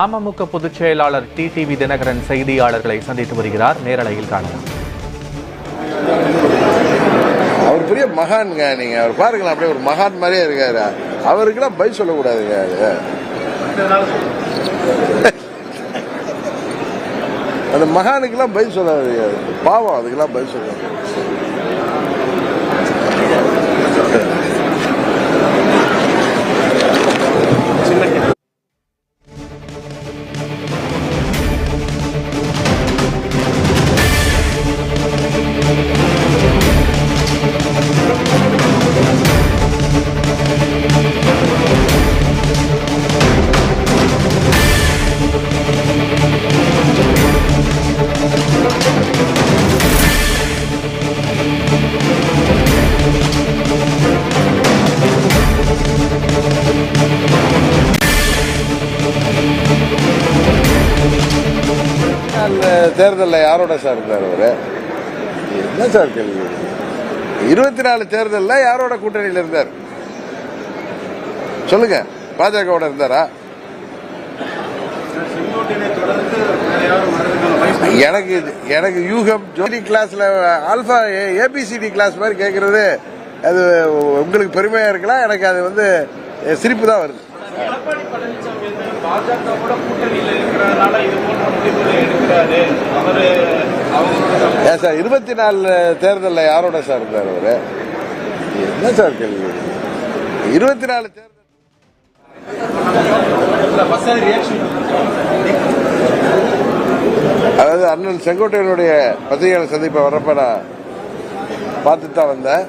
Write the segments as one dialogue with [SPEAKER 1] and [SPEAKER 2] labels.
[SPEAKER 1] அமமுக பொதுச் செயலாளர் டிடிவி தினகரன் செய்தியாளர்களை சந்தித்து வருகிறார். நேரலையில் காணலாம்.
[SPEAKER 2] அவர் பெரிய மகான்ங்க நீங்க அவர் பாருங்களா அப்படியே ஒரு மகான் மாதிரியே இருக்காரு. அவருக்கெல்லாம் பதில் சொல்லக்கூடாதுங்க அது. அந்த மகானுக்கெல்லாம் பதில் சொல்லாது பாவம் அதுக்கெல்லாம் பதில் சொல்லாது அந்த தேர்தலில் யாரோட சார் இருந்தார் அவர்? என்ன சார் கேள்வி? இருபத்தி நாலு தேர்தலில் யாரோட கூட்டணியில் இருந்தார்? சொல்லுங்க. பாஜகவோட இருந்தாரா? எனக்கு இது- எனக்கு யூகம் ஜோடி கிளாஸ்ல ஆல்பா ஏபிசிடி கிளாஸ் மாதிரி கேட்கறது அது உங்களுக்கு பெருமையா இருக்கலாம் எனக்கு அது வந்து சிரிப்பு தான் வருது.
[SPEAKER 3] பாஜக கூட கூட்டணியில இருக்கிறதுனால இது போன்ற முடிவுகளை எடுக்கிறாரு. அவரு அவங்களோட
[SPEAKER 2] ஏன் சார் இருபத்தி நாலு தேர்தலில் யாரோட சார் இருந்தார் அவரு? என்ன சார் கேள்வி? இருபத்தி நாலு தேர்தல் அதாவது அண்ணன் செங்கோட்டையனுடைய பத்திரிகையாளர் சந்திப்பை வர்றப்ப நான் பார்த்து தான் வந்தேன்.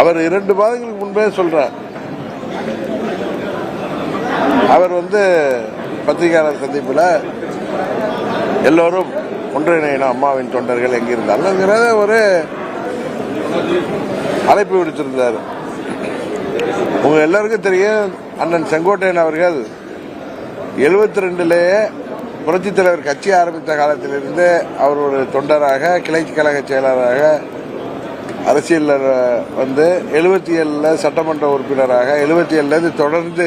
[SPEAKER 2] அவர் இரண்டு மாதங்களுக்கு முன்பே சொல்றேன் அவர் வந்து பத்திரிகையாளர் சந்திப்பில் எல்லோரும் ஒன்றிணையின அம்மாவின் தொண்டர்கள் எங்கிருந்தாலுங்கிறத ஒரு அழைப்பு விடுத்திருந்தார். உங்க எல்லாருக்கும் தெரியும் அண்ணன் செங்கோட்டையன் அவர்கள் எழுபத்தி ரெண்டுலேயே புரட்சி தலைவர் கட்சி ஆரம்பித்த காலத்திலிருந்து அவர் ஒரு தொண்டராக கிளை கழக செயலராக அரசியலில் வந்து எழுபத்தி ஏழில் சட்டமன்ற உறுப்பினராக எழுபத்தி ஏழுலேருந்து தொடர்ந்து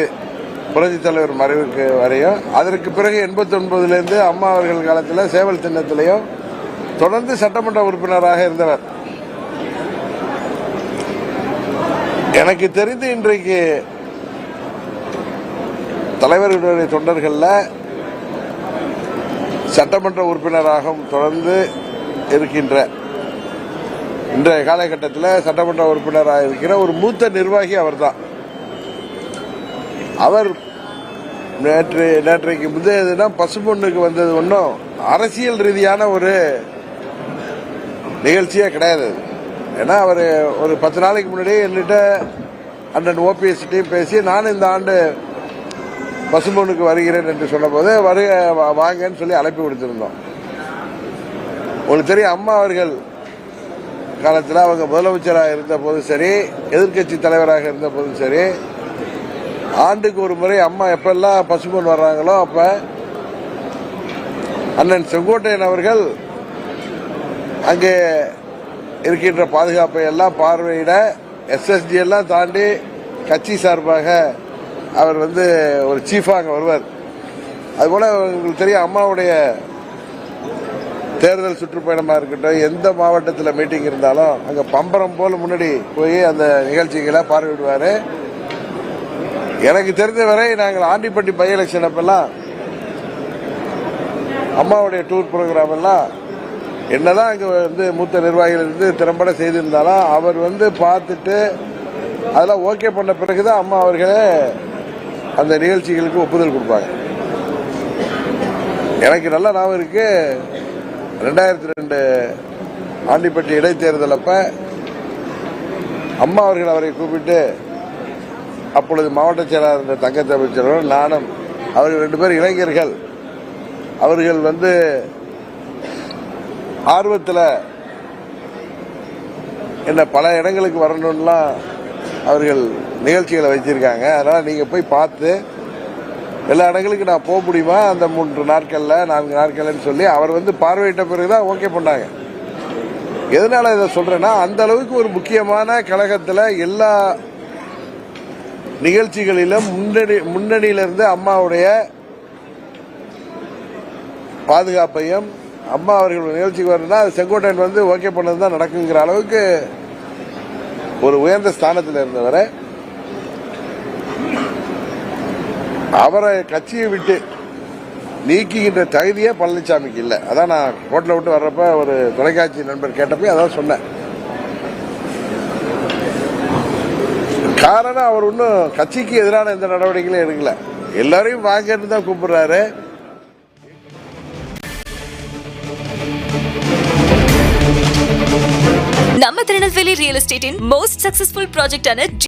[SPEAKER 2] புரட்சி தலைவர் மறைவுக்கு வரையும் அதற்கு பிறகு எண்பத்தி ஒன்பதுலேருந்து அம்மா அவர்கள் காலத்தில் சேவல் திண்ணத்திலையும் தொடர்ந்து சட்டமன்ற உறுப்பினராக இருந்தவர். எனக்கு தெரிந்து இன்றைக்கு தலைவர்களுடைய தொண்டர்களில் சட்டமன்ற உறுப்பினராகவும் தொடர்ந்து இருக்கின்ற இன்றைய காலகட்டத்தில் சட்டமன்ற உறுப்பினராக இருக்கிற ஒரு மூத்த நிர்வாகி அவர்தான். அவர் நேற்று நேற்றைக்கு முந்தையதுனா தினம் பசும்பொண்ணுக்கு வந்தது ஒன்றும் அரசியல் ரீதியான ஒரு நிகழ்ச்சியே கிடையாது. ஏன்னா அவர் ஒரு பத்து நாளைக்கு முன்னாடியே என்கிட்ட அண்ணன் ஓபிஎஸ்டையும் பேசி நான் இந்த ஆண்டு பசும்பொண்ணுக்கு வருகிறேன் என்று சொன்னபோது வருக வாங்கன்னு சொல்லி அழைப்பு கொடுத்துருந்தோம். உங்களுக்கு தெரியும் அம்மா அவர்கள் காலத்தில் அவங்க முதலமைச்சராக இருந்த போதும் சரி எதிர்க்கட்சி தலைவராக இருந்த போதும் சரி ஆண்டுக்கு ஒரு முறை அம்மா எப்பெல்லாம் பசுமன் வர்றாங்களோ அப்ப அண்ணன் செங்கோட்டையன் அவர்கள் அங்கே இருக்கின்ற பாதுகாப்பை எல்லாம் பார்வையிட எஸ்எஸ்டி எல்லாம் தாண்டி கட்சி சார்பாக அவர் வந்து ஒரு சீஃபாக அங்கே வருவார். அதுபோல் உங்களுக்கு தெரியும் அம்மாவுடைய தேர்தல் சுற்றுப்பயணமாக இருக்கட்டும் எந்த மாவட்டத்தில் மீட்டிங் இருந்தாலும் அங்கே பம்பரம் போல் முன்னாடி போய் அந்த நிகழ்ச்சிகளை பார்வையிடுவார். எனக்கு தெரிந்த வரை நாங்கள் ஆண்டிப்பட்டி பை எலெக்ஷன் அப்பெல்லாம் அம்மாவுடைய டூர் ப்ரோக்ராம் எல்லாம் என்னதான் அங்கே வந்து மூத்த நிர்வாகிகள் இருந்து திறம்பட செய்திருந்தாலும் அவர் வந்து பார்த்துட்டு அதெல்லாம் ஓகே பண்ண பிறகுதான் அம்மா அவர்களே அந்த நிகழ்ச்சிகளுக்கு ஒப்புதல் கொடுப்பாங்க. எனக்கு நல்ல ஞாபகம் இருக்கு. ரெண்டாயிரத்தி ரெண்டு ஆண்டிப்பட்டி இடைத்தேர்தல் அப்ப அம்மா அவர்கள் அவரை கூப்பிட்டு அப்பொழுது மாவட்ட செயலாளர் இருந்த தங்க தமிழ்ச்செல்வன் நானும் அவர்கள் ரெண்டு பேர் இளைஞர்கள். அவர்கள் வந்து ஆர்வத்தில் என்ன பல இடங்களுக்கு வரணும்லாம் அவர்கள் நிகழ்ச்சிகளை வச்சிருக்காங்க. அதனால் நீங்கள் போய் பார்த்து எல்லா இடங்களுக்கும் நான் போக முடியுமா? அந்த மூன்று நாட்களில் நான்கு நாட்கள்னு சொல்லி அவர் வந்து பார்வையிட்ட பிறகு தான் ஓகே பண்ணாங்க. எதனால் இதை சொல்கிறேன்னா அந்த அளவுக்கு ஒரு முக்கியமான கழகத்தில் எல்லா நிகழ்ச்சிகளிலும் முன்னணி முன்னணியிலிருந்து அம்மாவுடைய பாதுகாப்பையும் அம்மா அவர்கள் நிகழ்ச்சிக்கு வரணும்னா அது செங்கோட்டையன் வந்து ஓகே பண்ணது தான் நடக்குங்கிற அளவுக்கு ஒரு உயர்ந்த ஸ்தானத்தில் இருந்தவரை. அவரை கட்சியை விட்டு நீக்குகின்ற தகுதியே பழனிசாமிக்கு இல்லை. அதான் நான் ஹோட்டலை விட்டு வர்றப்ப ஒரு தொலைக்காட்சி நண்பர் கேட்டப்போ அதான் சொன்னேன். காரணம் அவர் இன்னும் கட்சிக்கு எதிரான எந்த நடவடிக்கைகளும் எடுக்கல. எல்லாரையும் வாங்கன்னு தான் கூப்பிடுறாரு.
[SPEAKER 4] நம்ம திருநெல்வேலி ரியல் எஸ்டேட்டின் மோஸ்ட் சக்சஸ்ஃபுல் ப்ராஜெக்டான